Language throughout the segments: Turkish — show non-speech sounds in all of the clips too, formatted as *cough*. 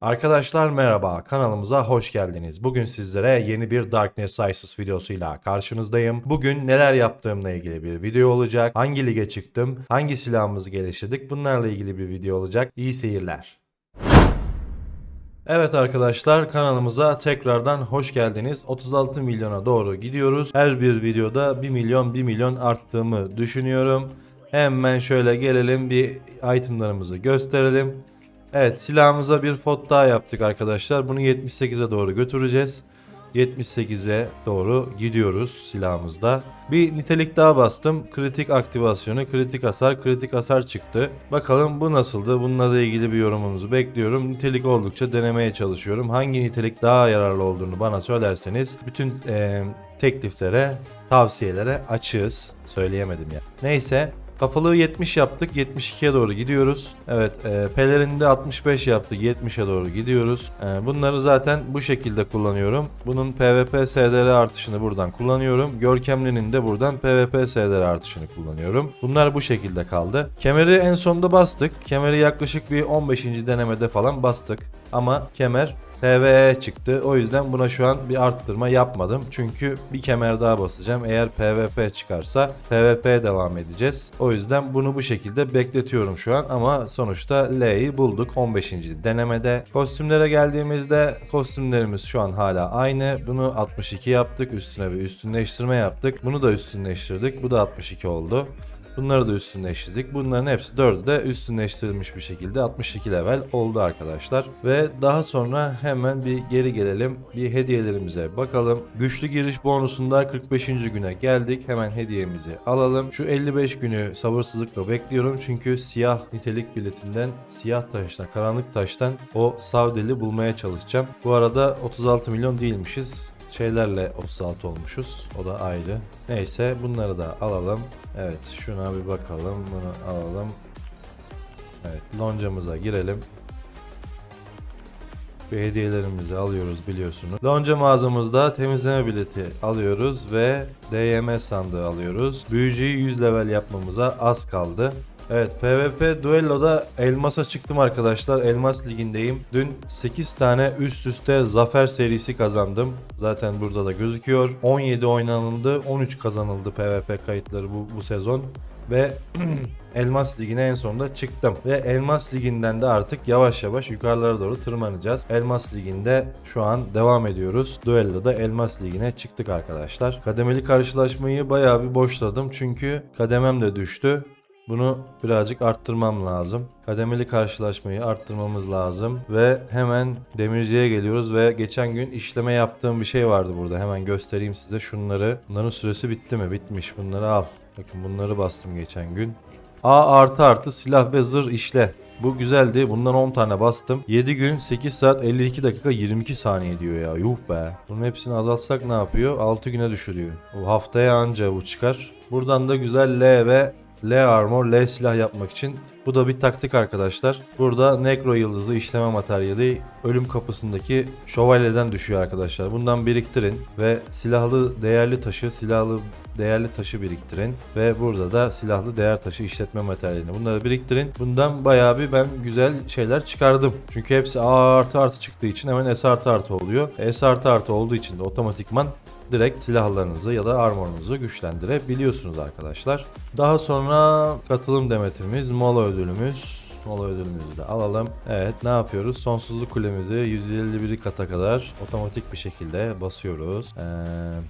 Arkadaşlar merhaba, kanalımıza hoş geldiniz. Bugün sizlere yeni bir Darkness Isis videosuyla karşınızdayım. Bugün neler yaptığımla ilgili bir video olacak. Hangi lige çıktım, hangi silahımızı geliştirdik bunlarla ilgili bir video olacak. İyi seyirler. Evet arkadaşlar kanalımıza tekrardan hoş geldiniz. 36 milyona doğru gidiyoruz. Her bir videoda 1 milyon 1 milyon arttığımı düşünüyorum. Hemen şöyle gelelim bir itemlarımızı gösterelim. Evet silahımıza bir fot daha yaptık arkadaşlar. Bunu 78'e doğru götüreceğiz. 78'e doğru gidiyoruz silahımızda. Bir nitelik daha bastım. Kritik aktivasyonu, kritik hasar, kritik hasar çıktı. Bakalım bu nasıldı? Bununla da ilgili bir yorumunuzu bekliyorum. Nitelik oldukça denemeye çalışıyorum. Hangi nitelik daha yararlı olduğunu bana söylerseniz bütün eee, tekliflere, tavsiyelere açığız. Söyleyemedim ya. Neyse Kapalığı 70 yaptık. 72'ye doğru gidiyoruz. Evet, e, pelerinde 65 yaptık. 70'e doğru gidiyoruz. E, bunları zaten bu şekilde kullanıyorum. Bunun PvP SDR artışını buradan kullanıyorum. Görkemlinin de buradan PvP SDR artışını kullanıyorum. Bunlar bu şekilde kaldı. Kemeri en sonda bastık. Kemeri yaklaşık bir 15. denemede falan bastık. Ama kemer PvE çıktı. O yüzden buna şu an bir arttırma yapmadım. Çünkü bir kemer daha basacağım. Eğer PvP çıkarsa PvP'ye devam edeceğiz. O yüzden bunu bu şekilde bekletiyorum şu an. Ama sonuçta L'yi bulduk 15. denemede. Kostümlere geldiğimizde kostümlerimiz şu an hala aynı. Bunu 62 yaptık. Üstüne bir üstünleştirme yaptık. Bunu da üstünleştirdik. Bu da 62 oldu. Bunları da üstünleştirdik. Bunların hepsi dördü de üstünleştirilmiş bir şekilde 62 level oldu arkadaşlar. Ve daha sonra hemen bir geri gelelim. Bir hediyelerimize bakalım. Güçlü giriş bonusunda 45. güne geldik. Hemen hediyemizi alalım. Şu 55 günü sabırsızlıkla bekliyorum. Çünkü siyah nitelik biletinden, siyah taştan, karanlık taştan o savdeli bulmaya çalışacağım. Bu arada 36 milyon değilmişiz şeylerle 36 olmuşuz. O da ayrı. Neyse bunları da alalım. Evet şuna bir bakalım. Bunu alalım. Evet loncamıza girelim. Ve hediyelerimizi alıyoruz biliyorsunuz. Lonca mağazamızda temizleme bileti alıyoruz ve DYM sandığı alıyoruz. Büyücüyü 100 level yapmamıza az kaldı. Evet PvP Duello'da Elmas'a çıktım arkadaşlar. Elmas ligindeyim. Dün 8 tane üst üste zafer serisi kazandım. Zaten burada da gözüküyor. 17 oynanıldı. 13 kazanıldı PvP kayıtları bu, bu sezon. Ve *clears throat* Elmas Ligi'ne en sonunda çıktım. Ve Elmas Ligi'nden de artık yavaş yavaş yukarılara doğru tırmanacağız. Elmas Ligi'nde şu an devam ediyoruz. Duello'da Elmas Ligi'ne çıktık arkadaşlar. Kademeli karşılaşmayı bayağı bir boşladım. Çünkü kademem de düştü. Bunu birazcık arttırmam lazım. Kademeli karşılaşmayı arttırmamız lazım. Ve hemen demirciye geliyoruz ve geçen gün işleme yaptığım bir şey vardı burada. Hemen göstereyim size şunları. Bunların süresi bitti mi? Bitmiş. Bunları al. Bakın bunları bastım geçen gün. A artı artı silah ve zırh işle. Bu güzeldi. Bundan 10 tane bastım. 7 gün 8 saat 52 dakika 22 saniye diyor ya. Yuh be. Bunun hepsini azaltsak ne yapıyor? 6 güne düşürüyor. Bu haftaya anca bu çıkar. Buradan da güzel L ve L armor, L silah yapmak için. Bu da bir taktik arkadaşlar. Burada Necro yıldızı işleme materyali ölüm kapısındaki şövalyeden düşüyor arkadaşlar. Bundan biriktirin ve silahlı değerli taşı, silahlı değerli taşı biriktirin ve burada da silahlı değer taşı işletme materyalini bunları biriktirin. Bundan bayağı bir ben güzel şeyler çıkardım. Çünkü hepsi A artı artı çıktığı için hemen S artı artı oluyor. S artı artı olduğu için de otomatikman direkt silahlarınızı ya da armorunuzu güçlendirebiliyorsunuz arkadaşlar. Daha sonra katılım demetimiz, mola ödülümüz. Mola ödülümüzü de alalım. Evet ne yapıyoruz? Sonsuzluk kulemizi 151 kata kadar otomatik bir şekilde basıyoruz. Ee,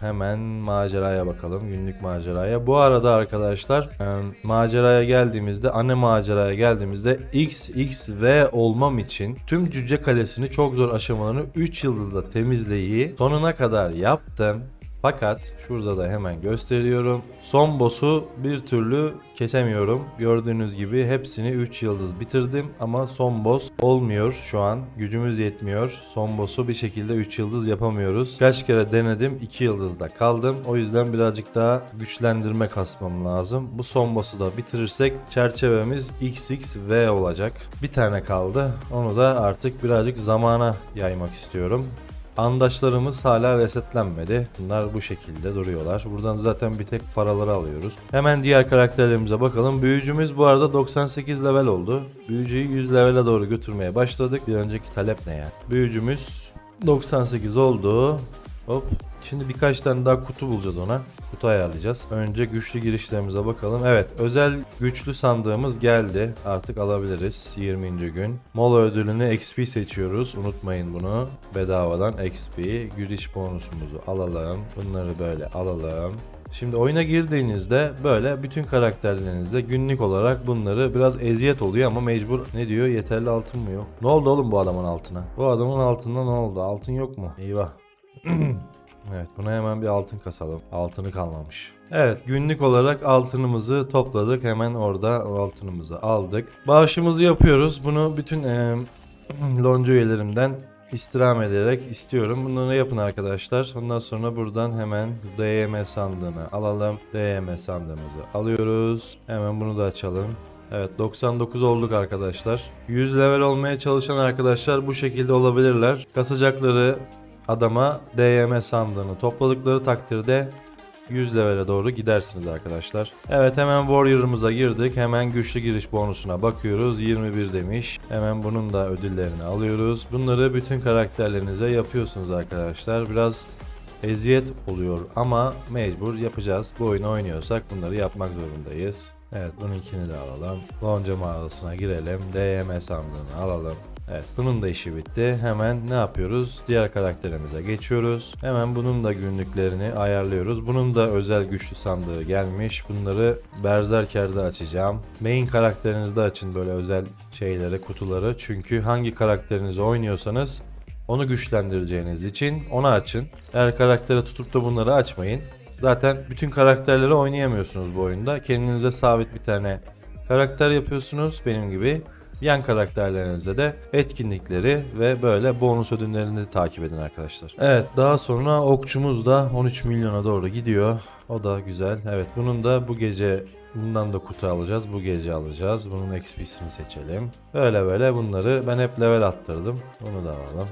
hemen maceraya bakalım. Günlük maceraya. Bu arada arkadaşlar e, maceraya geldiğimizde anne maceraya geldiğimizde XXV olmam için tüm Cüce Kalesi'ni çok zor aşamalarını 3 yıldızla temizleyi sonuna kadar yaptım. Fakat şurada da hemen gösteriyorum. Son boss'u bir türlü kesemiyorum. Gördüğünüz gibi hepsini 3 yıldız bitirdim ama son boss olmuyor şu an. Gücümüz yetmiyor. Son boss'u bir şekilde 3 yıldız yapamıyoruz. Kaç kere denedim 2 yıldızda kaldım. O yüzden birazcık daha güçlendirme kasmam lazım. Bu son boss'u da bitirirsek çerçevemiz XXV olacak. Bir tane kaldı. Onu da artık birazcık zamana yaymak istiyorum. Andaçlarımız hala resetlenmedi. Bunlar bu şekilde duruyorlar. Buradan zaten bir tek paraları alıyoruz. Hemen diğer karakterlerimize bakalım. Büyücümüz bu arada 98 level oldu. Büyücüyü 100 levele doğru götürmeye başladık. Bir önceki talep ne ya? Büyücümüz 98 oldu. Hop. Şimdi birkaç tane daha kutu bulacağız ona. Kutu ayarlayacağız. Önce güçlü girişlerimize bakalım. Evet özel güçlü sandığımız geldi. Artık alabiliriz 20. gün. Mola ödülünü XP seçiyoruz. Unutmayın bunu. Bedavadan XP. Giriş bonusumuzu alalım. Bunları böyle alalım. Şimdi oyuna girdiğinizde böyle bütün karakterlerinizde günlük olarak bunları biraz eziyet oluyor ama mecbur ne diyor yeterli altın mı yok? Ne oldu oğlum bu adamın altına? Bu adamın altında ne oldu? Altın yok mu? Eyvah. *clears throat* Evet buna hemen bir altın kasalım. Altını kalmamış. Evet günlük olarak altınımızı topladık. Hemen orada altınımızı aldık. Bağışımızı yapıyoruz. Bunu bütün e, *clears throat* lonca üyelerimden istirham ederek istiyorum. Bunları yapın arkadaşlar. Ondan sonra buradan hemen DM sandığını alalım. DM sandığımızı alıyoruz. Hemen bunu da açalım. Evet 99 olduk arkadaşlar. 100 level olmaya çalışan arkadaşlar bu şekilde olabilirler. Kasacakları adama DM sandığını topladıkları takdirde 100 levele doğru gidersiniz arkadaşlar. Evet hemen Warrior'ımıza girdik. Hemen güçlü giriş bonusuna bakıyoruz. 21 demiş. Hemen bunun da ödüllerini alıyoruz. Bunları bütün karakterlerinize yapıyorsunuz arkadaşlar. Biraz eziyet oluyor ama mecbur yapacağız. Bu oyunu oynuyorsak bunları yapmak zorundayız. Evet bununkini de alalım. Lonca mağarasına girelim. DM sandığını alalım. Evet bunun da işi bitti. Hemen ne yapıyoruz? Diğer karakterimize geçiyoruz. Hemen bunun da günlüklerini ayarlıyoruz. Bunun da özel güçlü sandığı gelmiş. Bunları Berserker'de açacağım. Main karakterinizde açın böyle özel şeyleri, kutuları. Çünkü hangi karakterinizi oynuyorsanız onu güçlendireceğiniz için onu açın. Eğer karaktere tutup da bunları açmayın. Zaten bütün karakterleri oynayamıyorsunuz bu oyunda. Kendinize sabit bir tane karakter yapıyorsunuz benim gibi. Yan karakterlerinize de etkinlikleri ve böyle bonus ödüllerini de takip edin arkadaşlar. Evet daha sonra okçumuz da 13 milyona doğru gidiyor. O da güzel. Evet bunun da bu gece bundan da kutu alacağız. Bu gece alacağız. Bunun XP'sini seçelim. Böyle böyle bunları ben hep level attırdım. Bunu da alalım.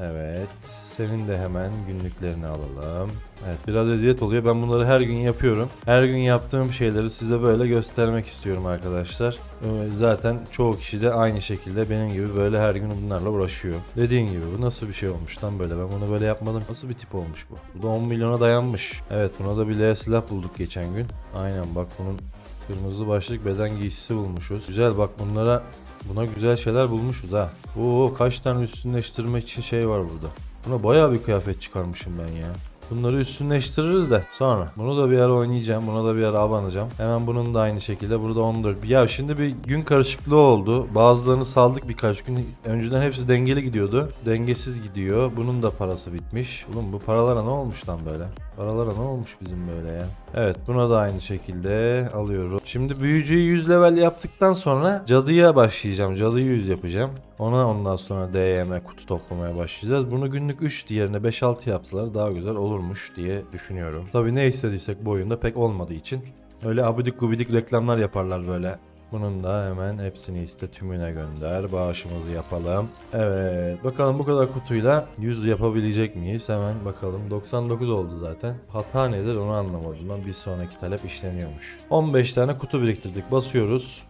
Evet. Senin de hemen günlüklerini alalım. Evet biraz eziyet oluyor. Ben bunları her gün yapıyorum. Her gün yaptığım şeyleri size böyle göstermek istiyorum arkadaşlar. Ee, Zaten çoğu kişi de aynı şekilde benim gibi böyle her gün bunlarla uğraşıyor. Dediğin gibi bu nasıl bir şey olmuş lan böyle. Ben bunu böyle yapmadım. Nasıl bir tip olmuş bu? Bu da 10 milyona dayanmış. Evet buna da bir L silah bulduk geçen gün. Aynen bak bunun kırmızı başlık beden giysisi bulmuşuz. Güzel bak bunlara Buna güzel şeyler bulmuşuz ha. Oo kaç tane üstünleştirme için şey var burada. Buna bayağı bir kıyafet çıkarmışım ben ya. Bunları üstünleştiririz de sonra. Bunu da bir ara oynayacağım. Buna da bir ara abanacağım. Hemen bunun da aynı şekilde. Burada 14. Ya şimdi bir gün karışıklığı oldu. Bazılarını saldık birkaç gün. Önceden hepsi dengeli gidiyordu. Dengesiz gidiyor. Bunun da parası bitmiş. Oğlum bu paralara ne olmuş lan böyle? Paralara ne olmuş bizim böyle ya? Evet buna da aynı şekilde alıyorum. Şimdi büyücüyü 100 level yaptıktan sonra cadıya başlayacağım. Cadıyı 100 yapacağım. Ona ondan sonra DM kutu toplamaya başlayacağız. Bunu günlük 3 diğerine 5-6 yapsalar daha güzel olurmuş diye düşünüyorum. Tabi ne istediysek bu oyunda pek olmadığı için öyle abidik gubidik reklamlar yaparlar böyle. Bunun da hemen hepsini iste tümüne gönder. Bağışımızı yapalım. Evet. Bakalım bu kadar kutuyla 100 yapabilecek miyiz? Hemen bakalım. 99 oldu zaten. Hata nedir onu anlamadım. Bir sonraki talep işleniyormuş. 15 tane kutu biriktirdik. Basıyoruz.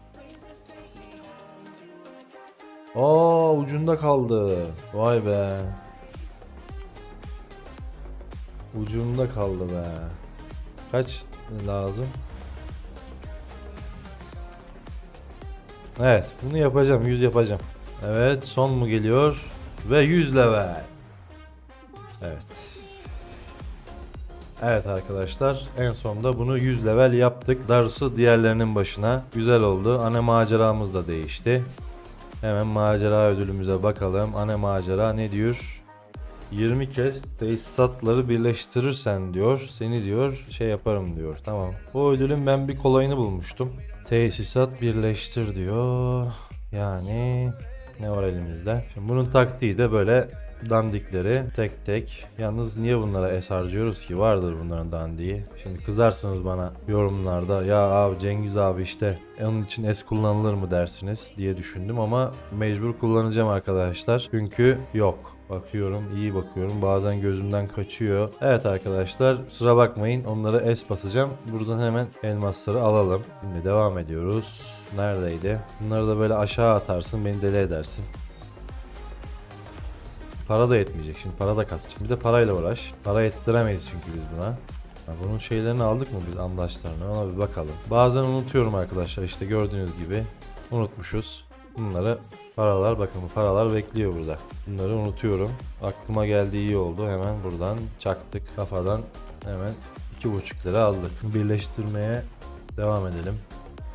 Aa ucunda kaldı. Vay be. Ucunda kaldı be. Kaç lazım? Evet bunu yapacağım 100 yapacağım. Evet son mu geliyor? Ve 100 level. Evet. Evet arkadaşlar en sonunda bunu 100 level yaptık. Darısı diğerlerinin başına. Güzel oldu. Ana maceramız da değişti. Hemen macera ödülümüze bakalım. Ana macera ne diyor? 20 kez tesisatları birleştirirsen diyor. Seni diyor şey yaparım diyor. Tamam. Bu ödülün ben bir kolayını bulmuştum. Tesisat birleştir diyor. Yani ne var elimizde? Şimdi bunun taktiği de böyle dandikleri tek tek. Yalnız niye bunlara es harcıyoruz ki? Vardır bunların dandiği. Şimdi kızarsınız bana yorumlarda. Ya abi Cengiz abi işte onun için es kullanılır mı dersiniz diye düşündüm ama mecbur kullanacağım arkadaşlar. Çünkü yok. Bakıyorum, iyi bakıyorum. Bazen gözümden kaçıyor. Evet arkadaşlar, kusura bakmayın. Onlara es basacağım. Buradan hemen elmasları alalım. Şimdi devam ediyoruz. Neredeydi? Bunları da böyle aşağı atarsın, beni deli edersin. Para da yetmeyecek şimdi para da kasacak. Bir de parayla uğraş. Para yettiremeyiz çünkü biz buna. Bunun şeylerini aldık mı biz andaçlarını ona bir bakalım. Bazen unutuyorum arkadaşlar işte gördüğünüz gibi unutmuşuz. Bunları paralar bakın paralar bekliyor burada. Bunları unutuyorum. Aklıma geldi iyi oldu. Hemen buradan çaktık kafadan hemen 2,5 lira aldık. Birleştirmeye devam edelim.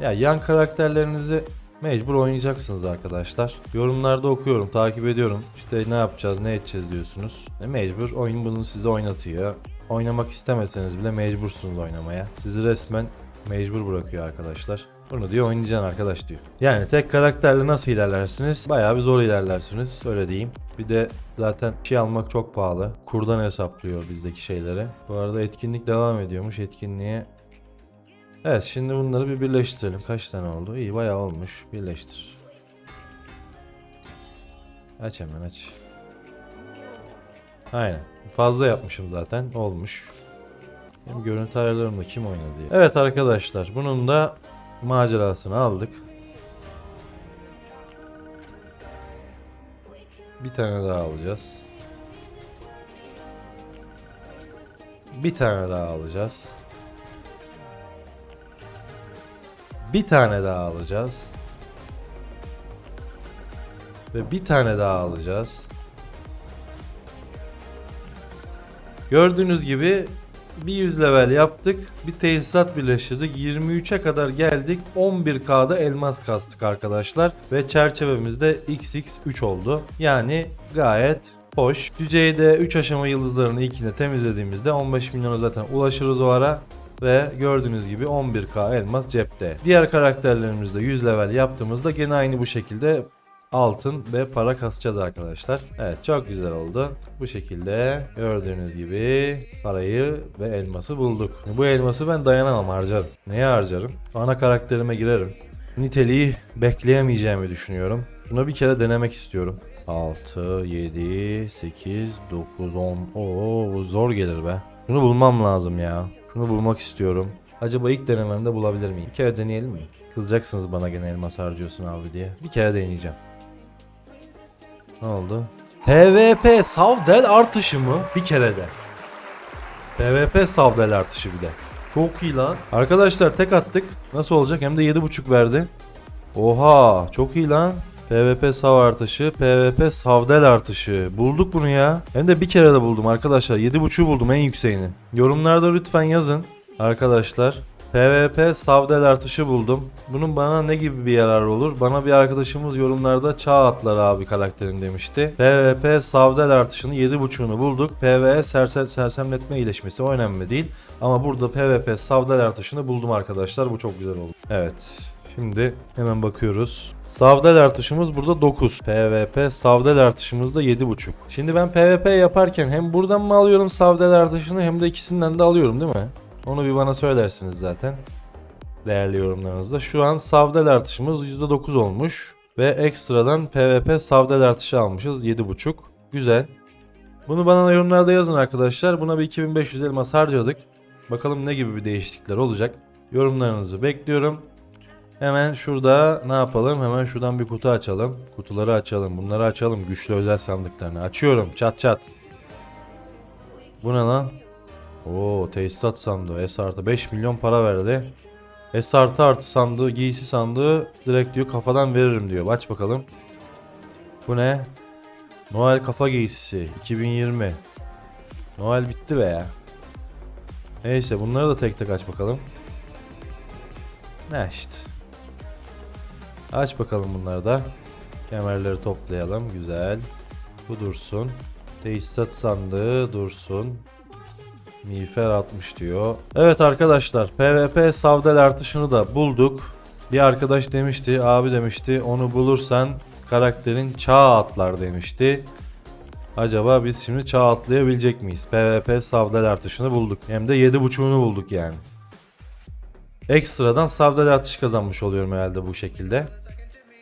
Ya yan karakterlerinizi mecbur oynayacaksınız arkadaşlar. Yorumlarda okuyorum, takip ediyorum. İşte ne yapacağız, ne edeceğiz diyorsunuz. E mecbur oyun bunu size oynatıyor. Oynamak istemeseniz bile mecbursunuz oynamaya. Sizi resmen mecbur bırakıyor arkadaşlar. Bunu diyor oynayacaksın arkadaş diyor. Yani tek karakterle nasıl ilerlersiniz? Bayağı bir zor ilerlersiniz öyle diyeyim. Bir de zaten şey almak çok pahalı. Kurdan hesaplıyor bizdeki şeyleri. Bu arada etkinlik devam ediyormuş. Etkinliğe Evet şimdi bunları bir birleştirelim. Kaç tane oldu? İyi bayağı olmuş. Birleştir. Aç hemen aç. Aynen. Fazla yapmışım zaten. Olmuş. Benim görüntü ayarlarımda kim oynadı. Evet arkadaşlar bunun da macerasını aldık. Bir tane daha alacağız. Bir tane daha alacağız. Bir tane daha alacağız. Ve bir tane daha alacağız. Gördüğünüz gibi bir 100 level yaptık. Bir tesisat birleştirdik. 23'e kadar geldik. 11K'da elmas kastık arkadaşlar. Ve çerçevemizde XX3 oldu. Yani gayet hoş. Düzeyde 3 aşama yıldızlarının ilkini temizlediğimizde 15 milyona zaten ulaşırız o ara. Ve gördüğünüz gibi 11k elmas cepte. Diğer karakterlerimizde 100 level yaptığımızda gene aynı bu şekilde altın ve para kasacağız arkadaşlar. Evet çok güzel oldu. Bu şekilde gördüğünüz gibi parayı ve elması bulduk. Bu elması ben dayanamam harcarım. Neye harcarım? Ana karakterime girerim. Niteliği bekleyemeyeceğimi düşünüyorum. Şuna bir kere denemek istiyorum. 6, 7, 8, 9, 10. Oo zor gelir be. Bunu bulmam lazım ya. Şunu bulmak istiyorum. Acaba ilk denememde bulabilir miyim? Bir kere deneyelim mi? Kızacaksınız bana gene elmas harcıyorsun abi diye. Bir kere deneyeceğim. Ne oldu? PvP savdel artışı mı? Bir kere de. PvP savdel artışı bir de. Çok iyi lan. Arkadaşlar tek attık. Nasıl olacak? Hem de 7.5 verdi. Oha çok iyi lan. PvP sav artışı, PvP savdel artışı. Bulduk bunu ya. Hem de bir kere de buldum arkadaşlar. 7.5'u buldum en yükseğini. Yorumlarda lütfen yazın arkadaşlar. PvP savdel artışı buldum. Bunun bana ne gibi bir yararı olur? Bana bir arkadaşımız yorumlarda çağ atlar abi karakterin demişti. PvP savdel artışını 7.5'unu bulduk. PvE serse sersemletme iyileşmesi o önemli değil. Ama burada PvP savdel artışını buldum arkadaşlar. Bu çok güzel oldu. Evet. Şimdi hemen bakıyoruz. Savdel artışımız burada 9. PvP savdel artışımız da 7.5. Şimdi ben PvP yaparken hem buradan mı alıyorum savdel artışını hem de ikisinden de alıyorum değil mi? Onu bir bana söylersiniz zaten. Değerli yorumlarınızda. Şu an savdel artışımız %9 olmuş. Ve ekstradan PvP savdel artışı almışız 7.5. Güzel. Bunu bana yorumlarda yazın arkadaşlar. Buna bir 2500 elmas harcadık. Bakalım ne gibi bir değişiklikler olacak. Yorumlarınızı bekliyorum. Hemen şurada ne yapalım? Hemen şuradan bir kutu açalım. Kutuları açalım. Bunları açalım. Güçlü özel sandıklarını. Açıyorum. Çat çat. Bu ne lan? Oo tesisat sandığı. S artı 5 milyon para verdi. S artı artı sandığı, giysi sandığı direkt diyor kafadan veririm diyor. Aç bakalım. Bu ne? Noel kafa giysisi 2020. Noel bitti be ya. Neyse bunları da tek tek aç bakalım. Ne işte. Aç bakalım bunları da. Kemerleri toplayalım. Güzel. Bu dursun. Tesisat sandığı dursun. Miğfer 60 diyor. Evet arkadaşlar PvP savdel artışını da bulduk. Bir arkadaş demişti abi demişti onu bulursan karakterin çağ atlar demişti. Acaba biz şimdi çağ atlayabilecek miyiz? PvP savdel artışını bulduk. Hem de 7.5'unu bulduk yani. Ekstradan savdel artışı kazanmış oluyorum herhalde bu şekilde.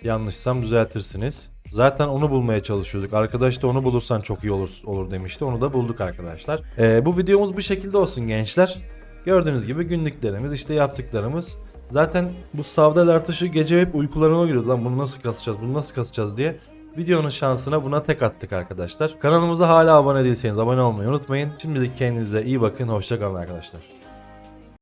Yanlışsam düzeltirsiniz. Zaten onu bulmaya çalışıyorduk. Arkadaş da onu bulursan çok iyi olur, olur demişti. Onu da bulduk arkadaşlar. Ee, bu videomuz bu şekilde olsun gençler. Gördüğünüz gibi günlüklerimiz işte yaptıklarımız. Zaten bu savdal artışı gece hep uykularıma giriyordu. Lan bunu nasıl kasacağız bunu nasıl kasacağız diye. Videonun şansına buna tek attık arkadaşlar. Kanalımıza hala abone değilseniz abone olmayı unutmayın. Şimdilik kendinize iyi bakın. Hoşçakalın arkadaşlar.